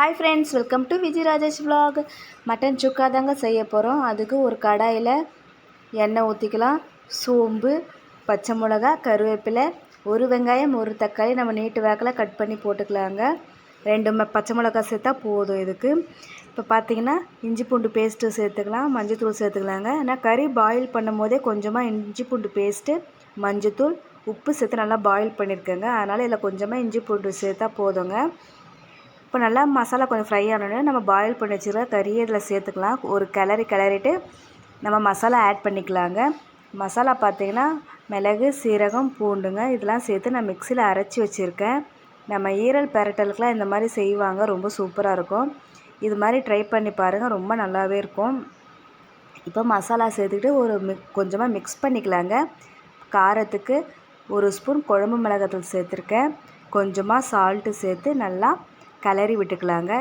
Hi friends welcome to Vijay Rajesh vlog mutton chukka தாங்க செய்ய போகிறோம் அதுக்கு ஒரு கடாயில் எண்ணெய் ஊற்றிக்கலாம் சோம்பு பச்சை மிளகா கருவேப்பிலை ஒரு வெங்காயம் ஒரு தக்காளி நம்ம நீட்டு வேக்கில் கட் பண்ணி போட்டுக்கலாங்க. ரெண்டு ம பச்சை மிளகா சேர்த்தா போதும் இதுக்கு. இப்போ பார்த்தீங்கன்னா இஞ்சி பூண்டு பேஸ்ட்டு சேர்த்துக்கலாம் மஞ்சத்தூள் சேர்த்துக்கலாங்க. நான் கறி பாயில் பண்ணும் போதே கொஞ்சமாக இஞ்சி பூண்டு பேஸ்ட்டு மஞ்சத்தூள் உப்பு சேர்த்து நல்லா பாயில் பண்ணியிருக்கேங்க அதனால் இதில் கொஞ்சமாக இஞ்சி பூண்டு சேர்த்தா போதுங்க. இப்போ நல்லா மசாலா கொஞ்சம் ஃப்ரை ஆனோடனே நம்ம பாயில் பண்ணி வச்சுருக்க கறியை இதில் சேர்த்துக்கலாம். ஒரு கிளறி கிளறிட்டு நம்ம மசாலா ஆட் பண்ணிக்கலாங்க. மசாலா பார்த்தீங்கன்னா மிளகு சீரகம் பூண்டுங்க இதெல்லாம் சேர்த்து நான் மிக்சியில் அரைச்சி வச்சுருக்கேன். நம்ம ஈரல் பெரட்டலுக்கெலாம் இந்த மாதிரி செய்வாங்க ரொம்ப சூப்பராக இருக்கும். இது மாதிரி ட்ரை பண்ணி பாருங்கள் ரொம்ப நல்லாவே இருக்கும். இப்போ மசாலா சேர்த்துக்கிட்டு ஒரு மிக் கொஞ்சமாக மிக்ஸ் பண்ணிக்கலாங்க. காரத்துக்கு ஒரு ஸ்பூன் குழம்பு மிளகாத்தூள் சேர்த்துருக்கேன். கொஞ்சமாக சால்ட்டு சேர்த்து நல்லா கிளறி விட்டுக்கலாங்க.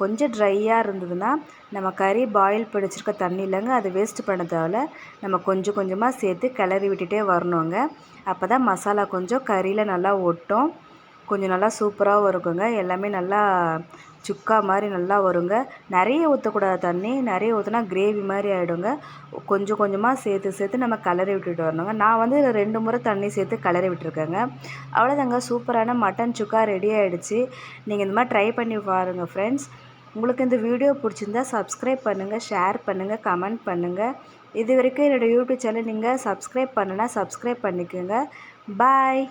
கொஞ்சம் ட்ரையாக இருந்ததுன்னா நம்ம கறி பாயில் பண்ணி வச்சுருக்க தண்ணி இல்லைங்க அது வேஸ்ட் பண்ணதால் நம்ம கொஞ்சம் கொஞ்சமாக சேர்த்து கிளறி விட்டுகிட்டே வரணுங்க. அப்போ தான் மசாலா கொஞ்சம் கறியில் நல்லா ஒட்டும். கொஞ்சம் நல்லா சூப்பராகவும் இருக்குங்க எல்லாமே நல்லா சுக்கா மாதிரி நல்லா வருங்க. நிறைய ஊற்றக்கூடாது தண்ணி நிறைய ஊற்றினா கிரேவி மாதிரி ஆகிடுங்க கொஞ்சம் கொஞ்சமாக சேர்த்து சேர்த்து நம்ம கலரி விட்டுட்டு வரணுங்க. நான் வந்து ரெண்டு முறை தண்ணி சேர்த்து கலரி விட்டுருக்கேங்க. அவ்வளோதாங்க. சூப்பரான மட்டன் சுக்கா ரெடி ஆகிடுச்சு நீங்கள் இந்த மாதிரி ட்ரை பண்ணி பாருங்கள் ஃப்ரெண்ட்ஸ் உங்களுக்கு இந்த வீடியோ பிடிச்சிருந்தா சப்ஸ்கிரைப் பண்ணுங்கள் ஷேர் பண்ணுங்கள் கமெண்ட் பண்ணுங்கள் இது வரைக்கும் என்னோடய யூடியூப் சேனல் நீங்கள் சப்ஸ்கிரைப் பண்ணுன்னா சப்ஸ்கிரைப் பண்ணிக்கோங்க. பாய்